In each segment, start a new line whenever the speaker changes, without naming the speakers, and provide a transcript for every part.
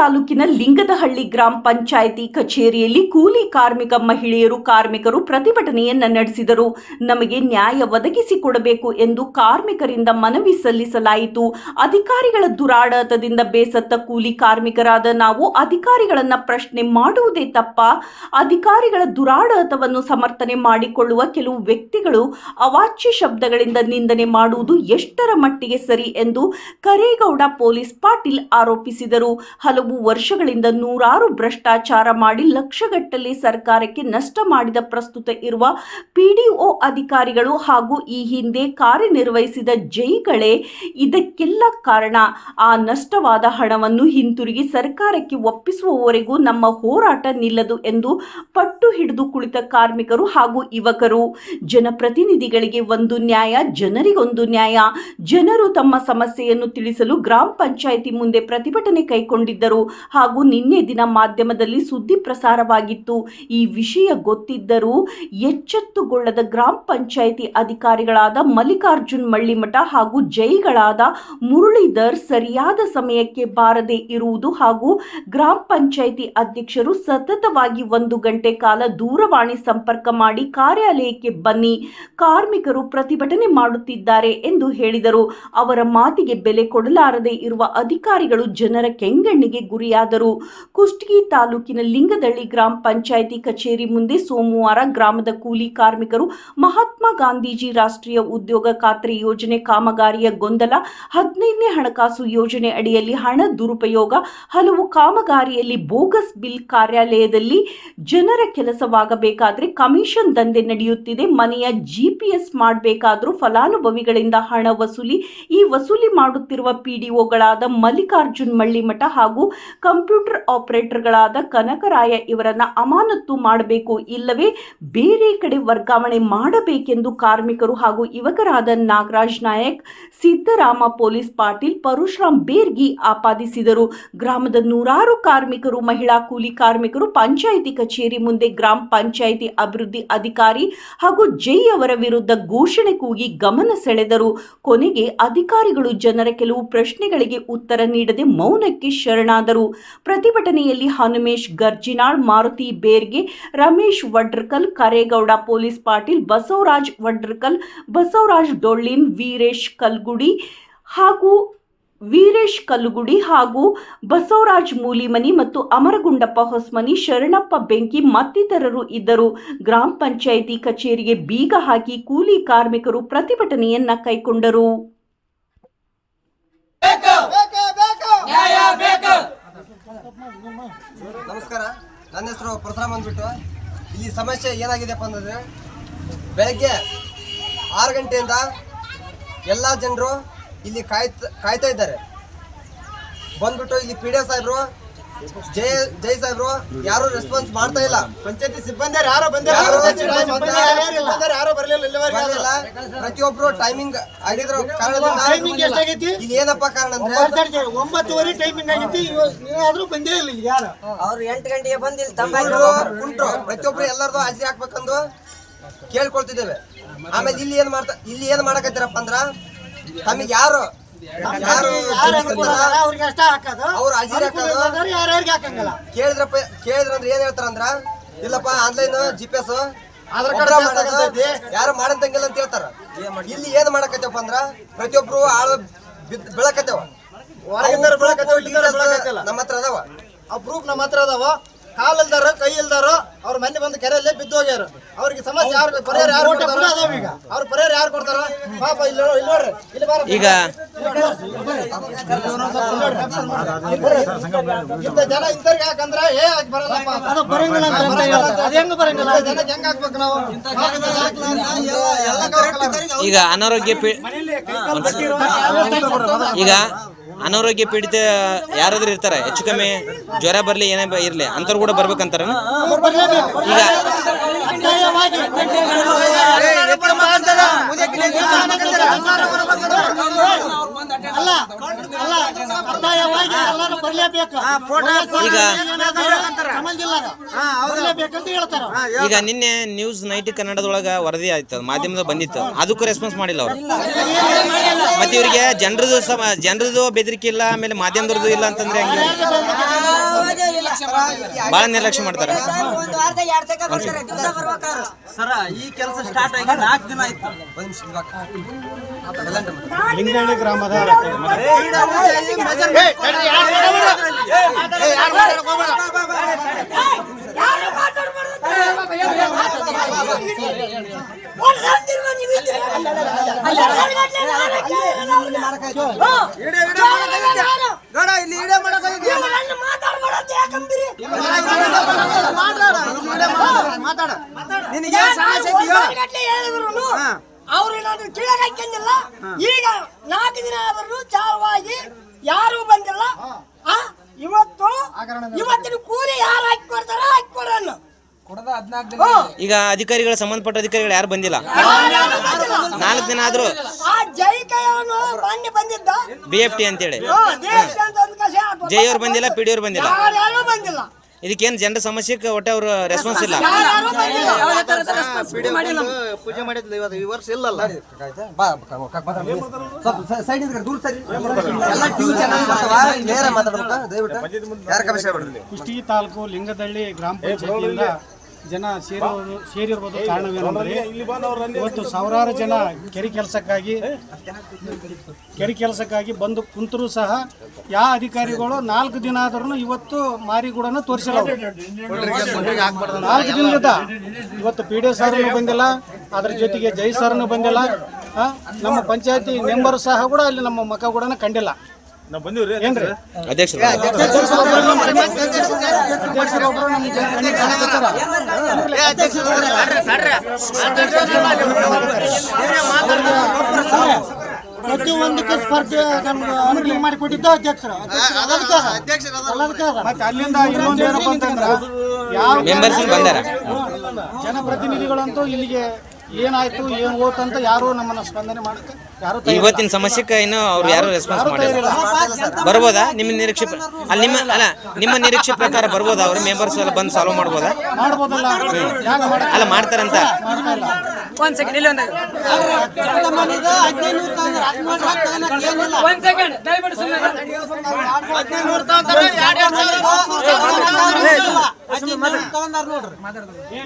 ತಾಲೂಕಿನ ಲಿಂಗದಹಳ್ಳಿ ಗ್ರಾಮ ಪಂಚಾಯಿತಿ ಕಚೇರಿಯಲ್ಲಿ ಕೂಲಿ ಕಾರ್ಮಿಕ ಮಹಿಳೆಯರು ಕಾರ್ಮಿಕರು ಪ್ರತಿಭಟನೆಯನ್ನ ನಡೆಸಿದರು. ನಮಗೆ ನ್ಯಾಯ ಒದಗಿಸಿಕೊಡಬೇಕು ಎಂದು ಕಾರ್ಮಿಕರಿಂದ ಮನವಿ ಸಲ್ಲಿಸಲಾಯಿತು. ಅಧಿಕಾರಿಗಳ ದುರಾಡತದಿಂದ ಬೇಸತ್ತ ಕೂಲಿ ಕಾರ್ಮಿಕರಾದ ನಾವು ಅಧಿಕಾರಿಗಳನ್ನ ಪ್ರಶ್ನೆ ಮಾಡುವುದೇ ತಪ್ಪ. ಅಧಿಕಾರಿಗಳ ದುರಾಡತವನ್ನು ಸಮರ್ಥನೆ ಮಾಡಿಕೊಳ್ಳುವ ಕೆಲವು ವ್ಯಕ್ತಿಗಳು ಅವಾಚ್ಯ ಶಬ್ದಗಳಿಂದ ನಿಂದನೆ ಮಾಡುವುದು ಎಷ್ಟರ ಮಟ್ಟಿಗೆ ಸರಿ ಎಂದು ಕರೇಗೌಡ ಪೊಲೀಸ್ ಪಾಟೀಲ್ ಆರೋಪಿಸಿದರು. ಹಲವು ವರ್ಷಗಳಿಂದ ನೂರಾರು ಭ್ರಷ್ಟಾಚಾರ ಮಾಡಿ ಲಕ್ಷಗಟ್ಟಲೆ ಸರ್ಕಾರಕ್ಕೆ ನಷ್ಟ ಮಾಡಿದ ಪ್ರಸ್ತುತ ಇರುವ ಪಿಡಿಒ ಅಧಿಕಾರಿಗಳು ಹಾಗೂ ಈ ಹಿಂದೆ ಕಾರ್ಯನಿರ್ವಹಿಸಿದ ಜೈಗಳೇ ಇದಕ್ಕೆಲ್ಲ ಕಾರಣ. ಆ ನಷ್ಟವಾದ ಹಣವನ್ನು ಹಿಂತಿರುಗಿ ಸರ್ಕಾರಕ್ಕೆ ಒಪ್ಪಿಸುವವರೆಗೂ ನಮ್ಮ ಹೋರಾಟ ನಿಲ್ಲದು ಎಂದು ಪಟ್ಟು ಹಿಡಿದು ಕುಳಿತ ಕಾರ್ಮಿಕರು ಹಾಗೂ ಯುವಕರು. ಜನಪ್ರತಿನಿಧಿಗಳಿಗೆ ಒಂದು ನ್ಯಾಯ, ಜನರಿಗೊಂದು ನ್ಯಾಯ. ಜನರು ತಮ್ಮ ಸಮಸ್ಯೆಯನ್ನು ತಿಳಿಸಲು ಗ್ರಾಮ ಪಂಚಾಯಿತಿ ಮುಂದೆ ಪ್ರತಿಭಟನೆ ಕೈಗೊಂಡಿದ್ದರು. ಹಾಗೂ ನಿನ್ನೆ ದಿನ ಮಾಧ್ಯಮದಲ್ಲಿ ಸುದ್ದಿ ಪ್ರಸಾರವಾಗಿತ್ತು. ಈ ವಿಷಯ ಗೊತ್ತಿದ್ದರೂ ಎಚ್ಚೆತ್ತುಗೊಳ್ಳದ ಗ್ರಾಮ ಪಂಚಾಯಿತಿ ಅಧಿಕಾರಿಗಳಾದ ಮಲ್ಲಿಕಾರ್ಜುನ್ ಮಳ್ಳಿಮಠ ಹಾಗೂ ಜೈಗಳಾದ ಮುರಳೀಧರ್ ಸರಿಯಾದ ಸಮಯಕ್ಕೆ ಬಾರದೆ ಇರುವುದು ಹಾಗೂ ಗ್ರಾಮ ಪಂಚಾಯಿತಿ ಅಧ್ಯಕ್ಷರು ಸತತವಾಗಿ ಒಂದು ಗಂಟೆ ಕಾಲ ದೂರವಾಣಿ ಸಂಪರ್ಕ ಮಾಡಿ ಕಾರ್ಯಾಲಯಕ್ಕೆ ಬನ್ನಿ, ಕಾರ್ಮಿಕರು ಪ್ರತಿಭಟನೆ ಮಾಡುತ್ತಿದ್ದಾರೆ ಎಂದು ಹೇಳಿದರು. ಅವರ ಮಾತಿಗೆ ಬೆಲೆ ಕೊಡಲಾರದೆ ಇರುವ ಅಧಿಕಾರಿಗಳು ಜನರ ಕೆಂಗಣ್ಣಿಗೆ ಗುರಿಯಾದರು ಕುಷ್ಟಗಿ ತಾಲೂಕಿನ ಲಿಂಗದಳ್ಳಿ ಗ್ರಾಮ ಪಂಚಾಯಿತಿ ಕಚೇರಿ ಮುಂದೆ ಸೋಮವಾರ ಗ್ರಾಮದ ಕೂಲಿ ಕಾರ್ಮಿಕರು ಮಹಾತ್ಮ ಗಾಂಧೀಜಿ ರಾಷ್ಟ್ರೀಯ ಉದ್ಯೋಗ ಖಾತ್ರಿ ಯೋಜನೆ ಕಾಮಗಾರಿಯ ಗೊಂದಲ, ಹದಿನೈದನೇ ಹಣಕಾಸು ಯೋಜನೆ ಅಡಿಯಲ್ಲಿ ಹಣ ದುರುಪಯೋಗ, ಹಲವು ಕಾಮಗಾರಿಯಲ್ಲಿ ಬೋಗಸ್ ಬಿಲ್ ಕಾರ್ಯಾಲಯದಲ್ಲಿ ಜನರ ಕೆಲಸವಾಗಬೇಕಾದ್ರೆ ಕಮಿಷನ್ ದಂಧೆ ನಡೆಯುತ್ತಿದೆ, ಮನೆಯ ಜಿಪಿಎಸ್ ಮಾಡಬೇಕಾದರೂ ಫಲಾನುಭವಿಗಳಿಂದ ಹಣ ವಸೂಲಿ, ಈ ವಸೂಲಿ ಮಾಡುತ್ತಿರುವ ಪಿಡಿಒಗಳಾದ ಮಲ್ಲಿಕಾರ್ಜುನ್ ಮಳ್ಳಿಮಠ ಹಾಗೂ ಕಂಪ್ಯೂಟರ್ ಆಪರೇಟರ್ಗಳಾದ ಕನಕರಾಯ ಇವರನ್ನ ಅಮಾನತು ಮಾಡಬೇಕು ಇಲ್ಲವೇ ಬೇರೆ ಕಡೆ ವರ್ಗಾವಣೆ ಮಾಡಬೇಕೆಂದು ಕಾರ್ಮಿಕರು ಹಾಗೂ ಯುವಕರಾದ ನಾಗರಾಜ್ ನಾಯಕ್, ಸಿದ್ದರಾಮ ಪೊಲೀಸ್ ಪಾಟೀಲ್ ಪರಶುರಾಮ್ ಬೇರ್ಗಿ ಆಪಾದಿಸಿದರು. ಗ್ರಾಮದ ನೂರಾರು ಕಾರ್ಮಿಕರು, ಮಹಿಳಾ ಕೂಲಿ ಕಾರ್ಮಿಕರು, ಪಂಚಾಯಿತಿ ಕಚೇರಿ ಮುಂದೆ ಗ್ರಾಮ ಪಂಚಾಯಿತಿ ಅಭಿವೃದ್ಧಿ ಅಧಿಕಾರಿ ಹಾಗೂ ಜೈ ಅವರ ವಿರುದ್ಧ ಘೋಷಣೆ ಕೂಗಿ ಗಮನ ಸೆಳೆದರು. ಕೊನೆಗೆ ಅಧಿಕಾರಿಗಳು ಜನರ ಕೆಲವು ಪ್ರಶ್ನೆಗಳಿಗೆ ಉತ್ತರ ನೀಡದೆ ಮೌನಕ್ಕೆ ಶರಣಾದರು ಪ್ರತಿಭಟನೆಯಲ್ಲಿ ಹನುಮೇಶ್, ಗರ್ಜಿನಾಳ್, ಮಾರುತಿ ಬೇರ್ಗೆ, ರಮೇಶ್ ವಡ್ರಕಲ್, ಕರೇಗೌಡ ಪೊಲೀಸ್ ಪಾಟೀಲ್, ಬಸವರಾಜ್ ವಡ್ರಕಲ್, ಬಸವರಾಜ್ ಡೊಳ್ಳಿನ್, ವೀರೇಶ್ ಕಲ್ಗುಡಿ ಹಾಗೂ ವೀರೇಶ್ ಕಲ್ಲುಗುಡಿ ಹಾಗೂ ಬಸವರಾಜ್ ಮೂಲಿಮನಿ ಮತ್ತು ಅಮರಗುಂಡಪ್ಪ ಹೊಸ್ಮನಿ, ಶರಣಪ್ಪ ಬೆಂಕಿ ಮತ್ತಿತರರು ಇದ್ದರು. ಗ್ರಾಮ ಪಂಚಾಯಿತಿ ಕಚೇರಿಗೆ ಬೀಗ ಹಾಕಿ ಕೂಲಿ ಕಾರ್ಮಿಕರು ಪ್ರತಿಭಟನೆಯನ್ನ ಕೈಗೊಂಡರು
ಬೇಕು
ಬೇಕು ಬೇಕು
ನ್ಯಾಯ ಬೇಕು
ನಮಸ್ಕಾರ. ನನ್ನ ಹೆಸರು ಪರಶುರಾಮ್ ಅಂದ್ಬಿಟ್ಟು. ಇಲ್ಲಿ ಸಮಸ್ಯೆ ಏನಾಗಿದೆಪ್ಪ ಅಂತಂದ್ರೆ, ಬೆಳಗ್ಗೆ ಆರು ಗಂಟೆಯಿಂದ ಎಲ್ಲ ಜನರು ಇಲ್ಲಿ ಕಾಯ್ತ, ಕಾಯ್ತಾ ಇದ್ದಾರೆ. ಬಂದ್ಬಿಟ್ಟು ಇಲ್ಲಿ ಪಿ ಡಿ ಸಾಹೇಬ್ರು ಜಯ ಜೈ ಸಾಹೇಬ್ರು ಯಾರು ರೆಸ್ಪಾನ್ಸ್ ಮಾಡ್ತಾ ಇಲ್ಲ.
ಪಂಚಾಯತಿ ಸಿಬ್ಬಂದಿ ಯಾರು ಬಂದಿಲ್ಲ
ಯಾರೋ
ಸಿಬ್ಬಂದಿ ಯಾರು ಯಾರೋ ಬರ್ಲಿಲ್ಲ.
ಪ್ರತಿಯೊಬ್ರು ಟೈಮಿಂಗ್ ಆಗಿದ್ರು
ಟೈಮಿಂಗ್ ಎಷ್ಟಾಗೈತಿ?
ಇಲ್ಲಿ ಏನಪ್ಪ ಕಾರಣ ಅಂದ್ರೆ
ಒಂಬತ್ತು ಒಂಬತ್ತುವರೆ ಟೈಮಿಂಗ್ ಆಗೈತಿ ಆದ್ರೂ ಬಂದೇ ಇಲ್ಲ ಯಾರು?
ಅವ್ರು ಎಂಟು ಗಂಟೆಗೆ ಬಂದಿಲ್ಲ
ಕುಂಟ್ರು ಕುಂಟ್ರು. ಪ್ರತಿಯೊಬ್ರು ಎಲ್ಲರದು ಹಾಜರಿ ಹಾಕ್ಬೇಕಂದು ಕೇಳ್ಕೊಳ್ತಿದ್ದೇವೆ. ಆಮೇಲೆ ಇಲ್ಲಿ ಏನ್ ಮಾಡ್ತಾ ಇಲ್ಲಿ ಏನ್ ಮಾಡಕತ್ತೀರಪ್ಪ ಅಂದ್ರ ತಮಗೆ ಯಾರು ಯಾರು
ಯಾರು ಅನುಕೂಲ ಅದಾರ ಅವ್ರಿಗೆ ಅಷ್ಟ ಹಾಕೋದು.
ಅವ್ರು ಹಾಜರಿ ಹಾಕೋದು. ಕೇಳಿದ್ರಪ್ಪ ಕೇಳಿದ್ರಂದ್ರೆ ಏನ್ ಹೇಳ್ತಾರಂದ್ರ ಇಲ್ಲಪ್ಪ online G P S
Aadhaar card.
ಯಾರು ಮಾಡಂತಂಗಿಲ್ಲ ಅಂತ ಹೇಳ್ತಾರ. ಇಲ್ಲಿ ಏನ್ ಮಾಡಕತ್ತೇವಪ್ಪ ಅಂದ್ರ ಪ್ರತಿಯೊಬ್ರು ಆಳು ಬೆಳಕತ್ತೇವ. ನಮ್ಮ ಹತ್ರ ಅದಾವ.
ಆ ಪ್ರೂಫ್ ನಮ್ಮ ಹತ್ರ ಅದಾವ. ಕಾಲ್ ಇಲ್ದಾರ ಕೈ ಇಲ್ದಾರ ಅವ್ರ ಮನೆ ಬಂದು ಕೆರೆಯಲ್ಲೇ ಬಿದ್ದು ಹೋಗ್ಯಾರ. ಅವ್ರಿಗೆ ಸಮಸ್ಯೆ ಯಾರು ಪರಿಹಾರ ಯಾರು ಈಗ ಅವ್ರ ಪರಿಹಾರ ಯಾರು ಕೊಡ್ತಾರ? ಪಾಪ ಇಲ್ಲ ಇಲ್ಲ ಇಲ್ಲಿ ನೋಡ್ರಿ ಇಲ್ಲಿ ಬಾರ.
ಈಗ
ಇಂಥ ಜನ ಇಂಥವ್ರಿಗೆ ಯಾಕಂದ್ರ ಏ ಆಗಿ ಬರಲ್ಲಪ್ಪ ಅದು ಬರಂಗಿಲ್ಲ ಅಂತ ಹೇಳ್ತಾರೆ ಅದು ಹೆಂಗ್ ಬರಂಗಿಲ್ಲ? ಜನಕ್ಕೆ ಹೆಂಗ್ ಹಾಕ್ಬೇಕು ನಾವು?
ಈಗ ಅನಾರೋಗ್ಯ ಈಗ ಅನಾರೋಗ್ಯ ಪೀಡಿತ ಯಾರಾದ್ರೂ ಇರ್ತಾರೆ ಹೆಚ್ಚು ಕಮ್ಮಿ ಜ್ವರ ಬರಲಿ ಏನೇ ಇರಲಿ ಅಂಥವ್ರು ಕೂಡ ಬರ್ಬೇಕಂತಾರ ಈಗ ಈಗ ಈಗ ನಿನ್ನೆ ನ್ಯೂಸ್ ನೈಟ್ ಕನ್ನಡದೊಳಗ ವರದಿ ಆಯ್ತು ಮಾಧ್ಯಮದ ಬಂದಿತ್ತು. ಅದಕ್ಕೂ ರೆಸ್ಪಾನ್ಸ್ ಮಾಡಿಲ್ಲ ಅವರು. ಮತ್ತೆ ಇವರಿಗೆ ಜನರದು ಜನರದು ಬೆದರಿಕೆ ಇಲ್ಲ, ಆಮೇಲೆ ಮಾಧ್ಯಮದವ್ರದ್ದು ಇಲ್ಲ ಅಂತಂದ್ರೆ ಹೆಂಗೆ? ಭಾಳ ನಿರ್ಲಕ್ಷ್ಯ ಮಾಡ್ತಾರೆ
ಸರ ಈ ಕೆಲಸ ಸ್ಟಾರ್ಟ್ ಆಗಿ ನಾಲ್ಕು ದಿನ ಆಯ್ತು
ಲಿಂಗನಹಳ್ಳಿ ಗ್ರಾಮದ
ಇಲ್ಲಿ ಇಡೇ ಮಾತಾಡ. ನಿನಗೆ?
ಅವ್ರು ಏನಾದ್ರು ಕೀಳಕ್ ಹಾಕ್ಯಂದಿಲ್ಲ ಈಗ ನಾಲ್ಕು ದಿನ ಆದರೂ ಚಾರವಾಗಿ ಯಾರು ಬಂದಿಲ್ಲ. ಆ, ಇವತ್ತು ಇವತ್ತಿನ ಕೂಲಿ ಯಾರು ಹಾಕಿ ಕೊಡ್ತಾರ ಹಾಕಿ ಕೊಡೋಣ
ಈಗ ಅಧಿಕಾರಿಗಳ ಸಂಬಂಧಪಟ್ಟ ಅಧಿಕಾರಿಗಳು ಯಾರು ಬಂದಿಲ್ಲ? ನಾಲ್ಕು ದಿನ ಆದ್ರೂ.
ಆ ಜೈ ಮೊನ್ನೆ ಬಂದಿದ್ದ?
ಬಿ ಎಫ್ ಟಿ ಅಂತೇಳಿ. ಜೈ ಅವ್ರು ಬಂದಿಲ್ಲ ಪಿ ಡಿ ಅವ್ರು ಬಂದಿಲ್ಲ.
ಯಾರು ಬಂದಿಲ್ಲ.
ಇದಕ್ಕೇನು ಜನರ ಸಮಸ್ಯೆಗೆ ಒಟ್ಟೆ ಅವರು ರೆಸ್ಪಾನ್ಸ್ ಇಲ್ಲ.
ಪೂಜೆ ಮಾಡಿದ್ಲು ಇವತ್ತು ಈ ವರ್ಷ ಇಲ್ಲಲ್ಲ.
ಸೈಡ್ ದೂರ ಸರಿ. ಎಲ್ಲ ಟಿವಿ ಚಾನಲ್ ಬರ್ತಾವ ನೇರ ಮಾತಾಡ್ಬೇಕಾ? ದಯವಿಟ್ಟು. ಯಾರ ಕಮಿಷನ್ ಬಿಡ್ರಿ
ಕುಷ್ಟಗಿ ತಾಲೂಕು ಲಿಂಗದಳ್ಳಿ ಗ್ರಾಮ ಪಂಚಾಯತಿಯಿಂದ ಜನ ಸೇರಿರೋದು ಸೇರಿರ್ಬೋದು ಕಾರಣವೇನೆಂದರೆ ಇವತ್ತು ಸಾವಿರಾರು ಜನ ಕೆರೆ ಕೆಲಸಕ್ಕಾಗಿ ಕೆರೆ ಕೆಲಸಕ್ಕಾಗಿ ಬಂದು ಕುಂತರೂ ಸಹ ಯಾವ ಅಧಿಕಾರಿಗಳು ನಾಲ್ಕು ದಿನ ಆದ್ರೂ ಇವತ್ತು ಮಾರಿಗೂಡನ ತೋರಿಸಿಲ್ಲ. ನಾಲ್ಕು ದಿನದ ಇವತ್ತು ಪಿ ಡಿ ಸರ್ನು ಬಂದಿಲ್ಲ. ಅದ್ರ ಜೊತೆಗೆ ಜೈ ಸರ್ನು ಬಂದಿಲ್ಲ. ನಮ್ಮ ಪಂಚಾಯತಿ ಮೆಂಬರ್ ಸಹ ಕೂಡ ಅಲ್ಲಿ ನಮ್ಮ ಮಕ್ಕ ಕೂಡ ಕಂಡಿಲ್ಲ.
ಅಧ್ಯಕ್ಷರು
ನಮ್ಮ ಜನ ಕಣ್ಣಿಗೆ ಕಾಣಕತ್ತಾರ. ಪ್ರತಿಯೊಂದಕ್ಕೂ ಸ್ಪರ್ಧೆ ನಮ್ಗೆ ಅನುಕೂಲ ಮಾಡಿ ಕೊಟ್ಟಿದ್ದ ಅಧ್ಯಕ್ಷರು ಮತ್ತೆ ಅಲ್ಲಿಂದ ಇನ್ನೊಂದು ಏನಪ್ಪ ಅಂತಂದ್ರ ಯಾವ ಜನಪ್ರತಿನಿಧಿಗಳಂತೂ ಇಲ್ಲಿಗೆ ಏನಾಯ್ತು ಏನ್ ಹೋತು ಅಂತ ಯಾರು ನಮ್ಮನ್ನ ಸ್ಪಂದನೆ ಮಾಡಕ್ಕೆ ಯಾರು
ಇವತ್ತಿನ ಸಮಸ್ಯೆಕ್ಕೆ ಇನ್ನು ಅವ್ರು ಯಾರು ರೆಸ್ಪಾನ್ಸ್ ಮಾಡಿಲ್ಲ. ಬರ್ಬೋದಾ? ನಿಮ್ಮ ನಿರೀಕ್ಷೆ ಪ್ರ- ಅಲ್ಲಿ ನಿಮ್ಮ ಅಲ್ಲ ನಿಮ್ಮ ನಿರೀಕ್ಷೆ ಪ್ರಕಾರ ಬರ್ಬೋದಾ ಅವ್ರ? ಮೆಂಬರ್ಸ್ ಎಲ್ಲ ಬಂದು ಸಾಲ್ವ್ ಮಾಡ್ಬೋದಾ?
ಮಾಡ್ಬೋದಲ್ಲ. ಯಾಕೆ ಮಾಡಕ್ಕೆ
ಅಲ್ಲ ಮಾಡ್ತಾರಂತ.
ಒಂದ್ ಸೆಕೆಂಡ್ ಇಲ್ಲಿ ಒಂದು ಒಂದ್ ಸೆಕೆಂಡ್ ದಯವಿಟ್ಟು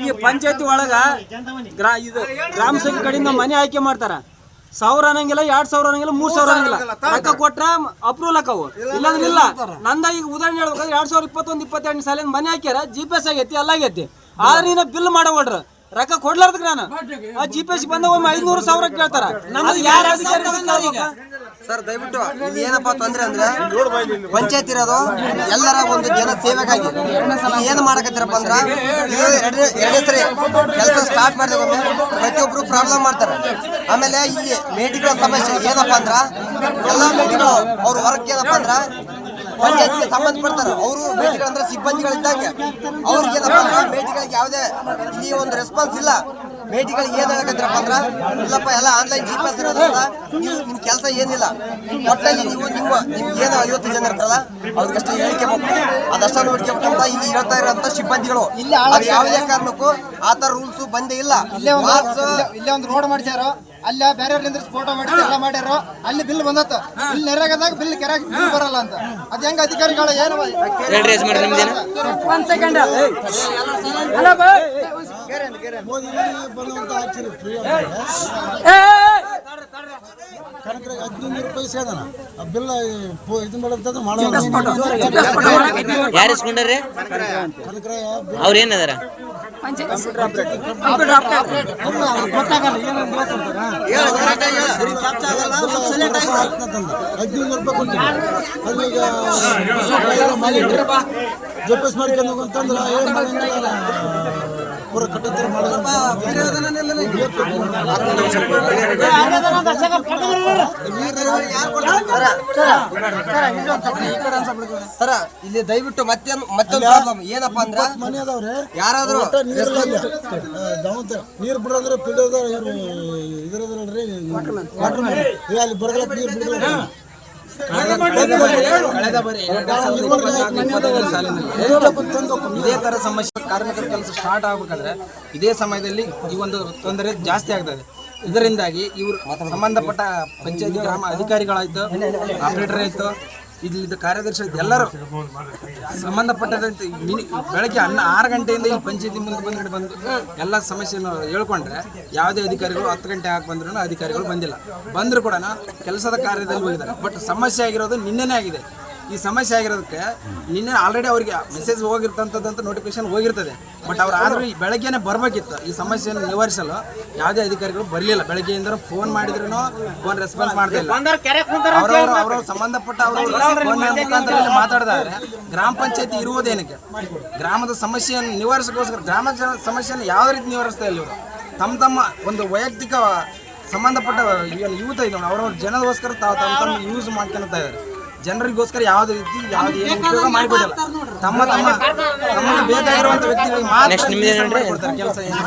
ಈ ಪಂಚಾಯತಿ ಒಳಗ ಗ್ರಾ ಇದು ಗ್ರಾಮ ಸಭೆ ಕಡೆಯಿಂದ ಮನೆ ಆಯ್ಕೆ ಮಾಡ್ತಾರ. ಸಾವಿರ ಅನ್ನಂಗಿಲ್ಲ ಎರಡ್ ಸಾವಿರ ಅನ್ನಂಗಿಲ್ಲ ಮೂರ್ ಸಾವಿರ ಅನ್ನಂಗಿಲ್ಲ. ರೊಕ್ಕ ಕೊಟ್ರ ಅಪ್ರೂವಲ್ ಹಾಕವು ಇಲ್ಲಾಂದ್ರೆ ಇಲ್ಲ. ನಂದ ಈಗ ಉದಾಹರಣೆ ಹೇಳ್ಬೇಕಾದ್ರೆ ಎರಡ್ ಸಾವಿರ ಇಪ್ಪತ್ತೊಂದು ಇಪ್ಪತ್ತೆರಡು ಸಾಲಿನ ಮನೆ ಹಾಕ್ಯಾರ ಜಿ ಪಿ ಎಸ್ ಆಗೈತಿ ಎಲ್ಲ ಆಗೈತಿ. ಆದ್ರೆ ಇನ್ನ ಬಿಲ್ ಮಾಡವಲ್ರ. ರೊಕ್ಕ ಕೊಡ್ಲಾರ್ದಕ್ಕೆ ನಾನು. ಆ ಜಿ ಪಿ ಎಸ್ ಬಂದ ಒಮ್ಮೆ ಐದ್ನೂರು ಸಾವಿರ ಕೇಳ್ತಾರ. ನಮ್ದು ಯಾರ ಅಧಿಕಾರಿ?
ಸರ್, ದಯವಿಟ್ಟು ಏನಪ್ಪಾ ತೊಂದ್ರೆ ಅಂದ್ರೆ ಪಂಚಾಯತ್ ಇರೋದು ಎಲ್ಲರ ಒಂದು ಜನ ಸೇವೆಗಾಗಿ. ಏನು ಮಾಡಕತ್ತಿರಪ್ಪ ಅಂದ್ರ ಎರಡನೇ ಎರಡನೇ ಸರಿ ಕೆಲಸ ಸ್ಟಾರ್ಟ್ ಮಾಡಿದ್ರೆ ಪ್ರತಿಯೊಬ್ರು ಪ್ರಾಬ್ಲಮ್ ಮಾಡ್ತಾರೆ. ಆಮೇಲೆ ಈ ಮೇಟಿಗಳ ಸಮಸ್ಯೆ ಏನಪ್ಪಾ ಅಂದ್ರ, ಎಲ್ಲ ಮೇಟಿಗಳು ಅವ್ರ ವರ್ಕ್ ಏನಪ್ಪಾ ಅಂದ್ರ, ಪಂಚಾಯತ್ಗೆ ಸಂಬಂಧಪಡ್ತಾರೆ. ಅವರು ಮೇಟಿಗಳಂದ್ರೆ ಸಿಬ್ಬಂದಿಗಳಿದ್ದಂಗೆ. ಅವ್ರಿಗೆ ಏನಪ್ಪಾ ಅಂದ್ರ ಮೇಟಿಗಳಿಗೆ ಯಾವುದೇ ಇಲ್ಲಿ ಒಂದು ರೆಸ್ಪಾನ್ಸ್ ಇಲ್ಲ. ಮೇಟಿಗಳಿಗೆ ಏನ್ ಹೇಳಕತ್ತಿರಪ್ಪ ಅಂದ್ರ ಇಲ್ಲಪ್ಪ ಎಲ್ಲ ಆನ್ಲೈನ್ ಜಿ ಪಾಸ್ ನೀವು ನಿಮ್ ಕೆಲಸ ಏನಿಲ್ಲ. ಒಟ್ಟಲ್ಲಿ ನೀವು ನಿಮ್ಮ ನಿಮ್ಗೆ ಏನು ಐವತ್ತು ಜನ ಇರ್ತಾರಲ್ಲ ಅವ್ರಿಗಷ್ಟೇ ಹೇಳಿಕೆ ಅದಷ್ಟು ನೋಡ್ಕೊಂತ ಇಲ್ಲಿ ಹೇಳ್ತಾ ಇರೋಂಥ ಸಿಬ್ಬಂದಿಗಳು. ಅದು ಯಾವುದೇ ಕಾರಣಕ್ಕೂ ಆ ತರ ರೂಲ್ಸ್ ಬಂದೇ ಇಲ್ಲ.
ಇಲ್ಲೇ ಒಂದು ರೋಡ್ ಮಾಡ್ಸ್ಯಾರ. ಅಲ್ಲ ಬೇರೆ ನಿಂದ್ರಿಸಿ ಫೋಟೋ ಮಾಡಿ ಎಲ್ಲ ಮಾಡ್ಯಾರ ಅಲ್ಲಿ ಬಿಲ್ ಬಂದತ್ತ. ಬಿಲ್ ನೆರೆಗದಾಗ ಬಿಲ್ ಕೆರೆ ಬಿಲ್ ಬರಲ್ಲ ಅಂತ. ಅದ್ ಹೆಂಗ ಅಧಿಕಾರಿಗಳು ಏನು
ಒಂದ್ ಸೆಕೆಂಡ್ ಅಲ್ಲ ಏ,
ಹದಿನೈದು ರೂಪಾಯಿ ಸೇದನ ಬಿಲ್ ಇದು ಮಾಡೋದು
ಯಾರು ಇಸ್ಕೊಂಡ್ರಿ ಅವ್ರು ಏನದಾರ
ಹದಿನೈದು ರೂಪಾಯಿ ಅದೀಗ ಜಪಸ್ ಮಾಡ್ಕೊಂಡು ಅಂತಂದ್ರೆ ಏನು ಪೂರ ಕಟ್ಟತ್ತರ
ಸರ ಇಲ್ಲಿ ದಯವಿಟ್ಟು ಮತ್ತೆ ಮತ್ತೊಂದು ಪ್ರಾಬ್ಲಮ್ ಏನಪ್ಪಾ ಅಂದ್ರ
ಮನೆ ಅದಾವ್ರೆ?
ಯಾರಾದ್ರೂ
ನೀರ್ ನೀರ್ ನೀರು ಬಿಡೋದ್ರೆ ಪಿಡೋದ ಇದ್ರದ್ರ ಅಲ್ಲಿ ಬರ್ಗಲ್ಲ ನೀರ್ ಬಿಡೋದ್ರ
ಇದೇ ತರ ಸಮಸ್ಯೆ ಕಾರ್ಮಿಕರ ಕೆಲಸ ಸ್ಟಾರ್ಟ್ ಆಗ್ಬೇಕಾದ್ರೆ ಇದೇ ಸಮಯದಲ್ಲಿ ಈ ಒಂದು ತೊಂದರೆ ಜಾಸ್ತಿ ಆಗ್ತದೆ. ಇದರಿಂದಾಗಿ ಇವರು ಸಂಬಂಧಪಟ್ಟ ಪಂಚಾಯತಿ ಗ್ರಾಮ ಅಧಿಕಾರಿಗಳಾಯ್ತು ಆಪರೇಟರ್ ಆಯ್ತು ಇಲ್ಲಿದ್ದ ಕಾರ್ಯದರ್ಶಿ ಎಲ್ಲರೂ ಸಂಬಂಧಪಟ್ಟದಂತೆ ಬೆಳಗ್ಗೆ ಹನ್ನ ಆರು ಗಂಟೆಯಿಂದ ಇಲ್ಲಿ ಪಂಚಾಯತಿ ಮುಂದೆ ಬಂದ್ಗಡೆ ಬಂದು ಎಲ್ಲ ಸಮಸ್ಯೆಯನ್ನು ಹೇಳ್ಕೊಂಡ್ರೆ ಯಾವುದೇ ಅಧಿಕಾರಿಗಳು ಹತ್ತು ಗಂಟೆ ಆಗಿ ಬಂದ್ರೂ ಅಧಿಕಾರಿಗಳು ಬಂದಿಲ್ಲ. ಬಂದರೂ ಕೂಡ ಕೆಲಸದ ಕಾರ್ಯದಲ್ಲಿ ಹೋಗಿದ್ದಾರೆ. ಬಟ್ ಸಮಸ್ಯೆ ಆಗಿರೋದು ನಿನ್ನೆನೇ ಆಗಿದೆ. ಈ ಸಮಸ್ಯೆ ಆಗಿರೋದಕ್ಕೆ ನಿನ್ನೆ ಆಲ್ರೆಡಿ ಅವರಿಗೆ ಮೆಸೇಜ್ ಹೋಗಿರ್ತಂಥದ್ದಂತ ನೋಟಿಫಿಕೇಶನ್ ಹೋಗಿರ್ತದೆ. ಬಟ್ ಅವ್ರು ಆದರೂ ಈ ಬೆಳಗ್ಗೆನೆ ಬರಬೇಕಿತ್ತು. ಈ ಸಮಸ್ಯೆಯನ್ನು ನಿವಾರಿಸಲು ಯಾವುದೇ ಅಧಿಕಾರಿಗಳು ಬರಲಿಲ್ಲ. ಬೆಳಗ್ಗೆಯಿಂದ ಫೋನ್ ಮಾಡಿದ್ರು ಫೋನ್ ರೆಸ್ಪಾನ್ಸ್ ಮಾಡ್ತಾ ಇಲ್ಲ. ಅವರವರು ಅವರವ್ರ ಸಂಬಂಧಪಟ್ಟ ಅವರು ಮಾತಾಡಿದ್ರೆ. ಗ್ರಾಮ ಪಂಚಾಯತಿ ಇರುವುದೇನಕ್ಕೆ? ಗ್ರಾಮದ ಸಮಸ್ಯೆಯನ್ನು ನಿವಾರಿಸೋಕ್ಕೋಸ್ಕರ ಗ್ರಾಮದ ಜನ ಸಮಸ್ಯೆಯನ್ನು ಯಾವ ರೀತಿ ನಿವಾರಿಸ್ತಾ ಇಲ್ಲ ಇವರು? ತಮ್ಮ ತಮ್ಮ ಒಂದು ವೈಯಕ್ತಿಕ ಸಂಬಂಧಪಟ್ಟ ಏನು ಯೂತ್ ಇದ್ದಾವೆ ಅವ್ರವ್ರ ಜನಗೋಸ್ಕರ ತಾವು ತಮ್ಮ ತಮ್ಮ ಯೂಸ್ ಮಾಡ್ಕೊಳ್ತಾ ಇದ್ದಾರೆ. ಜನರಿಗೋಸ್ಕರ ಯಾವ್ದು ರೀತಿ ಯಾವ್ದು ಏನು ಉಪಯೋಗ ಮಾಡಿಕೊಡಲ್ಲ ತಮ್ಮ ತಮ್ಮ ತಮಗೆ ಬೇಕಾಗಿರುವಂತ ವ್ಯಕ್ತಿಗಳಿಗೆ? ಮಾತ್ರ ಕೆಲಸ ಏನು.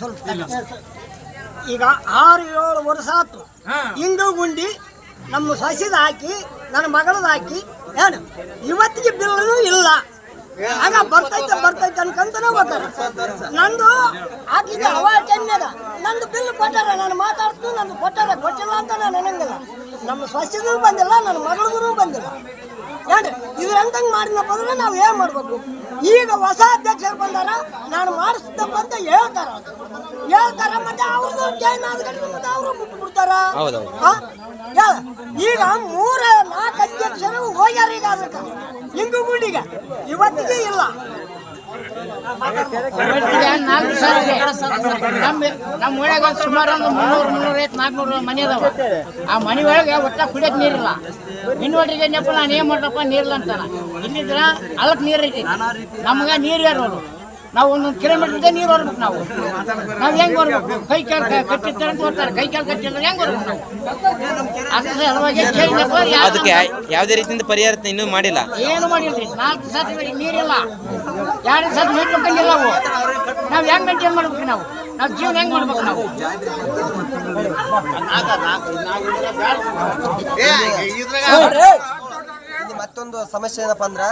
ಸ್ವಲ್ಪ. ಈಗ ಆರು ಏಳು ವರ್ಷ ಆತು. ಹಿಂದೂ ಗುಂಡಿ ನಮ್ಮ ಸಸಿದ ಹಾಕಿ ನನ್ನ ಮಗಳದ ಹಾಕಿ ಏನು? ಇವತ್ತಿಗೆ ಬಿಲ್ಲೂ ಇಲ್ಲ. ಆಗ ಬರ್ತೈತೆ ಬರ್ತೈತೆ ಅನ್ಕಂತಾನೆ ಬರ್ತಾರೆ ನಂದು ಹಾಕಿದ್ದೆ ಅವ ಟೈಮ್ನಾಗ ನಂದು ಬಿಲ್ ಕೊಟ್ಟಾರ ನಾನು ಮಾತಾಡ್ತೀನಿ ನಂದು ಕೊಟ್ಟಾರ ಕೊಟ್ಟಿಲ್ಲ ಅಂತ ನಾನು ಅನ್ನಂಗಿಲ್ಲ. ನಮ್ಮ ಸ್ವಚ್ಛದೂ ಬಂದಿಲ್ಲ ನನ್ನ ಮಗಳಿಗೂ ಬಂದಿಲ್ಲ. ಏನು ಇದ್ರಂತಂಗೆ ಮಾಡಿದಪ್ಪ ಅಂದ್ರೆ ನಾವು ಏನು ಮಾಡಬೇಕು? ಈಗ ಹೊಸ ಅಧ್ಯಕ್ಷರು ಬಂದಾರ ನಾನು ಮಾಡಿಸ್ದಪ್ಪ ಅಂತ ಹೇಳ್ತಾರ. ಹೇಳ್ತಾರ ಮತ್ತೆ ಅವ್ರದ್ದು ಟೈಮ್ ಆದ್ರೆ ಮತ್ತೆ ಅವರು ಬಿಟ್ಟು ಬಿಡ್ತಾರ. ಈಗ ಮೂರ ನಾಲ್ಕು ಅಧ್ಯಕ್ಷರು ಹೋಗ್ಯಾರ ಈಗ ಅದಕ್ಕೆ. ಹಿಂಗು ಗುಂಡಿಗೆ. ಇವತ್ತಿಗೆ ಇಲ್ಲ.
ನಮ್ಮ ನಮ್ಮ ಒಂದು ಸುಮಾರು ಒಂದು ಮುನ್ನೂರು ಮುನ್ನೂರ ಐತ್ ನಾಲ್ಕುನೂರು ಮನೆ ಅದಾವ ಆ ಮನೆ ಒಳಗೆ ಒಟ್ಟ ಕುಡಿಯೋದ್ ನೀರಿಲ್ಲ ಇನ್ವರ್ಟ್ರಿಗೆ ನೆಪ್ಪ ನಾನು ಏನು ಮಾಡ್ರಪ್ಪ ನೀರಿಲ್ಲ ಅಂತಾನ ಇಲ್ಲಿದ್ರ ಹಳ್ಳಕ್ಕೆ ನೀರು ಐತಿ ನಮ್ಗೆ ನೀರು ಯಾರು ನಾವು ಒಂದೊಂದು ಕಿಲೋಮೀಟರ್ ನೀರು ಹೊರಬೇಕು ನಾವು. ನಾವು ಹೆಂಗೆ ಬರ್ಬೇಕು ಕೈ ಕಾಲು ಕಟ್ಟಿರ್ತಾರೆ ಅಂತ ಬರ್ತಾರೆ ಕೈ ಕಾಲು ಕಟ್ಟಿರ್ತಾರೆ ಹೆಂಗೆ ಬರ್ಬೇಕು ನಾವು? ಅದ್ರ ಸಲುವಾಗಿ
ಅದಕ್ಕೆ ಯಾವುದೇ ರೀತಿಯಿಂದ ಪರಿಹಾರ ಇನ್ನೂ ಮಾಡಿಲ್ಲ.
ಏನು ಮಾಡಿಲ್ರಿ? ನಾಲ್ಕು ಸತಿ ನೀರಿಲ್ಲ ಎರಡು ಸತಿ ನೀರು ಕಂಡಿಲ್ಲ ಅವು. ನಾವು ಹೆಂಗೆ ಮೇಂಟೈನ್ ಮಾಡ್ಬೇಕು ನಾವು? ನಾವು ಜೀವನ ಹೆಂಗೆ ಮಾಡ್ಬೇಕು ನಾವು?
ಮತ್ತೊಂದು ಸಮಸ್ಯೆ ಏನಪ್ಪ ಅಂದ್ರ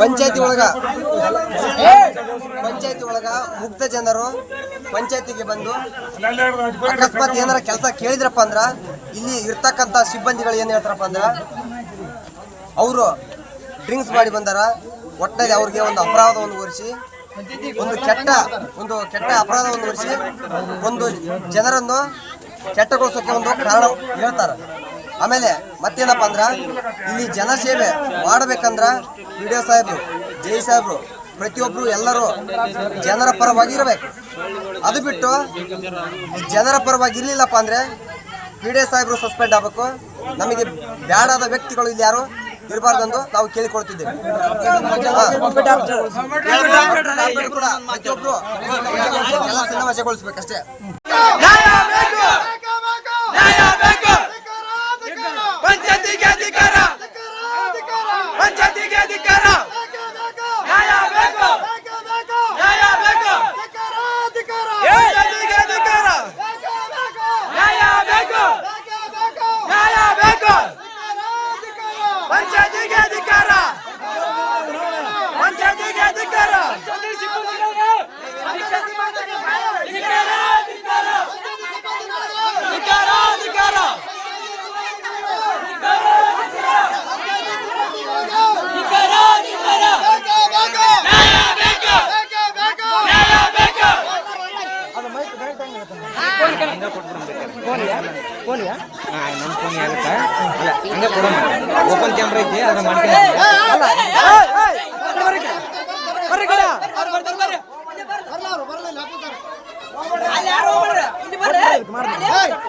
ಪಂಚಾಯತಿ ಒಳಗ. ಪಂಚಾಯತಿ ಒಳಗ ಮುಕ್ತ ಜನರು ಪಂಚಾಯತಿಗೆ ಬಂದು ಅಕಸ್ಮಾತ್ ಏನಾರ ಕೆಲಸ ಕೇಳಿದ್ರಪ್ಪ ಅಂದ್ರ ಇಲ್ಲಿ ಇರ್ತಕ್ಕಂತ ಸಿಬ್ಬಂದಿಗಳು ಏನ್ ಹೇಳ್ತಾರಪ್ಪ ಅಂದ್ರ ಅವರು ಡ್ರಿಂಕ್ಸ್ ಮಾಡಿ ಬಂದಾರ ಒಟ್ಟಿನಲ್ಲಿ ಅವ್ರಿಗೆ ಒಂದು ಅಪರಾಧವನ್ನು ಹೊರಿಸಿ ಒಂದು ಕೆಟ್ಟ ಒಂದು ಕೆಟ್ಟ ಅಪರಾಧವನ್ನು ಹೊರಿಸಿ ಒಂದು ಜನರನ್ನು ಕೆಟ್ಟಗೊಳಿಸೋಕೆ ಒಂದು ಕಾರಣ ಹೇಳ್ತಾರ. ಆಮೇಲೆ ಮತ್ತೇನಪ್ಪ ಅಂದ್ರೆ, ಇಲ್ಲಿ ಜನಸೇವೆ ಮಾಡಬೇಕಂದ್ರ ವಿಡಿಯೋ ಸಾಹೇಬ್ರು, ಜೈ ಸಾಹೇಬ್ರು, ಪ್ರತಿಯೊಬ್ರು ಎಲ್ಲರೂ ಜನರ ಪರವಾಗಿ ಇರಬೇಕು ಅದು ಬಿಟ್ಟು ಜನರ ಪರವಾಗಿ ಇರ್ಲಿಲ್ಲಪ್ಪ ಅಂದ್ರೆ ಪಿ ಡಿ ಸಾಹೇಬ್ರು ಸಸ್ಪೆಂಡ್ ಆಗಬೇಕು. ನಮಗೆ ಬ್ಯಾಡಾದ ವ್ಯಕ್ತಿಗಳು ಇಲ್ಲಿ ಯಾರು ಇರಬಾರ್ದೆಂದು ನಾವು ಕೇಳಿಕೊಳ್ತಿದ್ದೇವೆ. ಕೂಡ ಪ್ರತಿಯೊಬ್ರು ಕೆಲಸದಿಂದ ವಶಗೊಳಿಸ್ಬೇಕಷ್ಟೇ
ಪಂಚಾಯತಿಗೆ ಅಧಿಕಾರ ಪಂಚಾಯತಿಗೆ ಅಧಿಕಾರ ನ್ಯಾಯ ಬೇಕು ನ್ಯಾಯ ಬೇಕು ಪಂಚಾಯತಿಗೆ ಅಧಿಕಾರ ನ್ಯಾಯ ಬೇಕು ನ್ಯಾಯ ಬೇಕು ಪಂಚಾಯತಿಗೆ ಅಧಿಕಾರ ಪಂಚಾಯತಿಗೆ ಅಧಿಕಾರ ಅಧಿಕಾರ ಅಧಿಕಾರ
ನನ್ನ ಫೋನ್ ಯಾವತ್ತ ಅಲ್ಲ ಹಂಗೆ ಕೊಡೋಣ ಓಪನ್ ಕ್ಯಾಮ್ರಾ ಐತಿ ಅದ್ರ ಮಾಡ್ತೀನಿ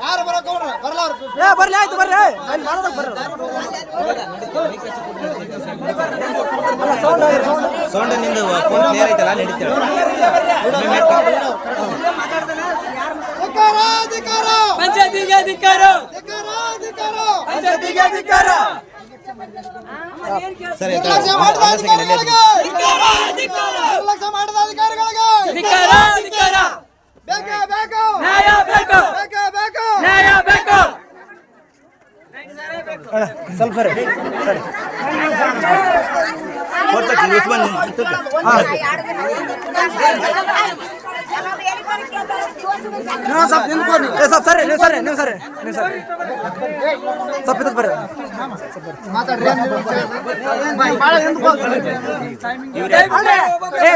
ಯಾರು ಬರಕ್ ಹೋಗ್ರಿ ಬರಲ್ಲ ಅವ್ರು
ಬರ್ಲಿ ಆಯ್ತು ಬರ್ರಿ
ಸೌಂಡ್ ನಿಂದು ಫೋನ್ ಕ್ಲಿಯರ್ ಐತಲ್ಲ ನಡೀತೇವೆ
ಧಿಕ್ಕಾರ, ಧಿಕ್ಕಾರ.
ಪಂಚಾಯತಿಗೆ ಅಧಿಕಾರ
ಧಿಕ್ಕಾರ, ಧಿಕ್ಕಾರ.
ಪಂಚಾಯತಿಗೆ ಅಧಿಕಾರ
ಸರಿ
ನಿರ್ಲಕ್ಷ್ಯ ಮಾಡಿದ ಅಧಿಕಾರಿಗಳಿಗೆ ನಿರ್ಲಕ್ಷ್ಯ ಮಾಡಿದ ಅಧಿಕಾರಿಗಳಿಗೆ
ಅಧಿಕಾರ ಅಧಿಕಾರ
ಬೇಕೇ ಬೇಕು
ನ್ಯಾಯ ಬೇಕು
ಬೇಕೇ ಬೇಕು
ನ್ಯಾಯ ಬೇಕು
ಎರಡು ದಿನ
ಸ್ವಲ್ಪ ನಿಂತ್ಕೋ ಏ ಸ್ವಲ್ಪ ಸರಿ ನೀವು ಸರಿ ನೀವು ಸರಿ ನೀವು ಸರಿ ಸ್ವಲ್ಪ ಇದಕ್ಕೆ ಬರ್ರಿ
ಏ